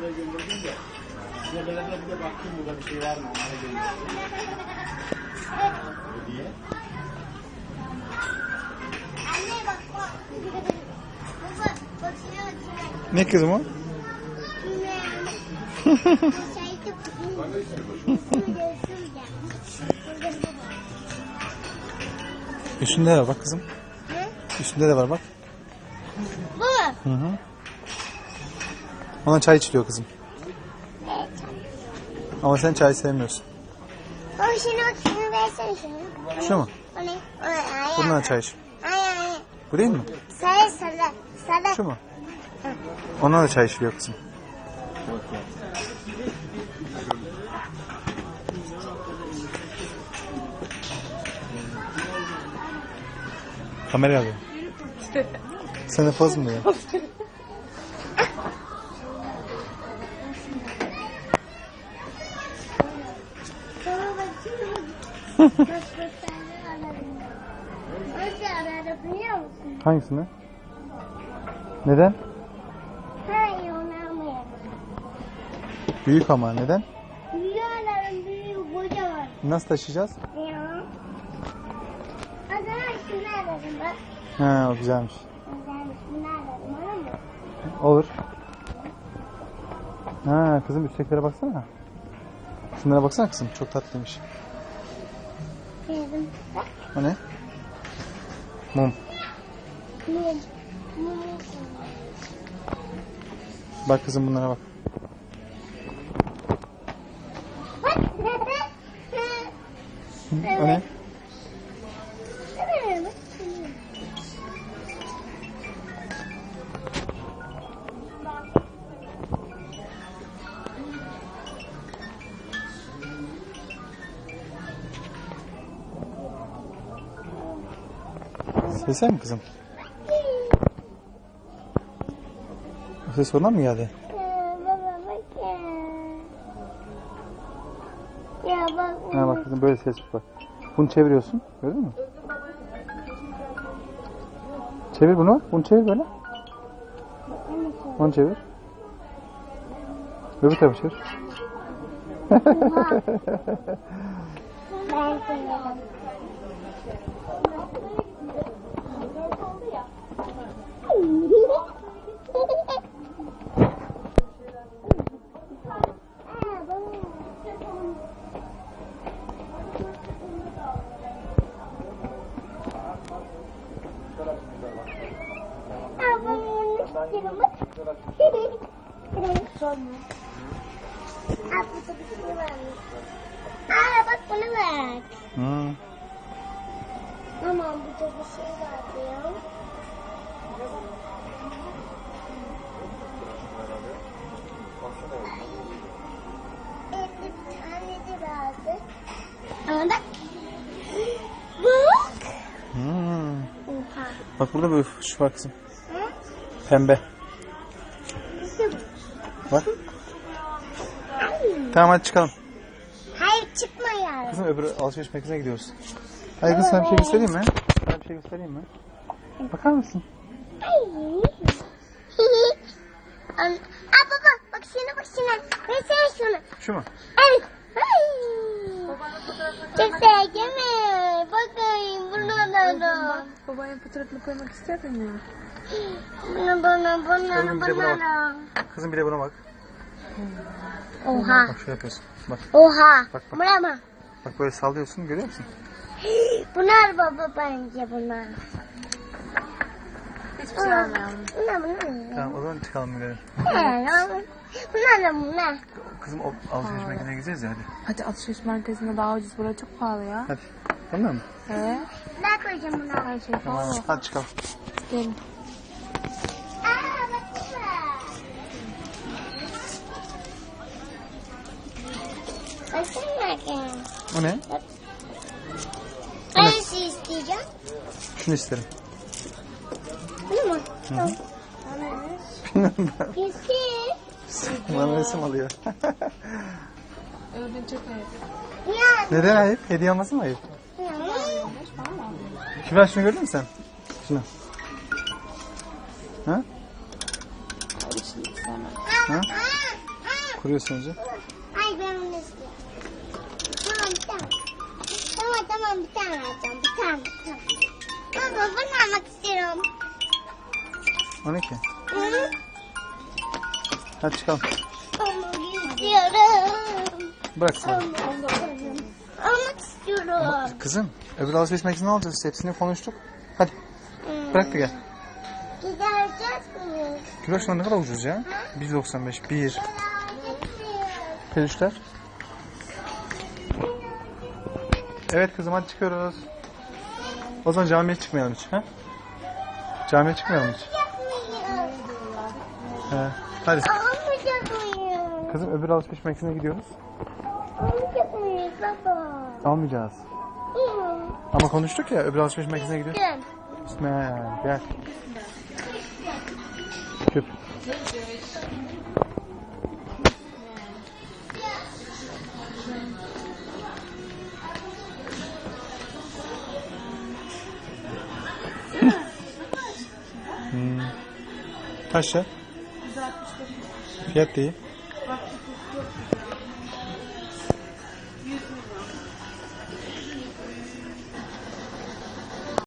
Kahvelerde bir de baktım burada bir şey var mı? Onlara geliyorum. Diye. Anne bak bak. Baba bakıyor. Ne kızım o? Üstünde de var bak kızım. Ne? Üstünde de var bak. Bu mu? Hı hı. Ona çay içiliyor kızım. Evet. Ama sen çay sevmiyorsun. Şuna bak şunu versene şunu. Şu mu? O ne? O ne? Ay, Bundan çay iç. Ay ay. Bu değil mi? Sarı sarı. Sarı. Şu mu? Ona da çay içiliyor kızım. Kamera alıyor. Sen de poz mu ya? Baba musun? Hangisini? Neden? Büyük ama neden? Rüyaların büyüğü kocaman. Nasıl taşıyacağız? Ya. O zaman şunu alalım bak. Ha o güzelmiş. Ben şunu alalım olur mu? Olur. Ha kızım üsttekilere baksana. Şunlara baksana kızım çok tatlıymış. Bak. O ne? Mum. Mum. Mum. Bak kızım bunlara bak. O ne? Ses mi kızım? Ses ondan mı geldi? Ya. Bak. Ha bak kızım böyle ses bak. Bunu çeviriyorsun. Gördün mü? Çevir bunu. Bunu çevir böyle. Onu çevir. Öbür tarafa çevir. Ben severim. Aa, burada bir şey varmış. Aa, bak buna bak. Hmm. Aman burada bir şey vardı ya. Evet, bir tane de vardı. Ama bak. Burada böyle şu var kızım. Hı? Pembe. Bak. Tamam hadi çıkalım. Hayır çıkma ya. Kızım öbür alışveriş merkezine gidiyoruz. Hayır kız sana bir şey göstereyim mi? Sana bir şey göstereyim mi? Bakar mısın? Ay. An- Aa baba bak şuna bak şuna. Versene şunu. Şu mu? Evet. Çok sevdim Babanın fotoğrafını koymak isterdin ya. Buna bana bana Oğlum bir de buna da. Kızım bir de buna bak. Oha. Bak şöyle yapıyorsun. Bak Oha. Bak, bak. Buna mı? bak böyle sallıyorsun görüyor musun? Bunlar baba bence bunlar. Hiçbir şey almayalım. Bunlar bunlar. Tamam o zaman çıkalım gidelim. Bunlar bunlar da bunlar. Kızım o alışveriş merkezine gideceğiz ya hadi. Hadi alışveriş merkezinde daha ucuz. Burası çok pahalı ya. Hadi. Tamam mı? Ee, Ben koyacağım bunları. her şey pahalı. Hadi çıkalım. Gelin. Aa baksana. Baksana bakayım. O ne? Hangisi isteyeceğim? Şunu isterim. Bunu mu? Hı. Bilmiyorum. Kesin. Bana resim alıyor. Öyle çok ayıp. Ya. Neden ayıp? Hediye alması mı ayıp? Kübra şunu gördün mü sen? Şunu. Ha? Ha? Kuruyorsun önce. Ay istiyorum. Tamam tane. Tamam tamam bir tane alacağım. Bir tane. Tane. Baba bunu almak istiyorum. O ne ki? Hı? Hadi çıkalım. Almak istiyorum. Bırak sen. Almak istiyorum. Kızım öbür alışveriş merkezine alacağız. Hepsini konuştuk. Hadi bırak da gel. Gidereceğiz mi? Kilo şu an ne kadar ucuz ya? 1.95. 1. Peluşlar. Evet kızım hadi çıkıyoruz. O zaman camiye çıkmayalım hiç. Ha? Camiye çıkmayalım hiç. He. Hadi. Almayacak? Kızım öbür alışveriş merkezine gidiyoruz. Almayacak mıyız baba? Almayacağız. Ama konuştuk ya öbür alışveriş merkezine gidiyoruz. Gel. İsmail gel. Küp. hmm. Kaç ya? Fiyat değil.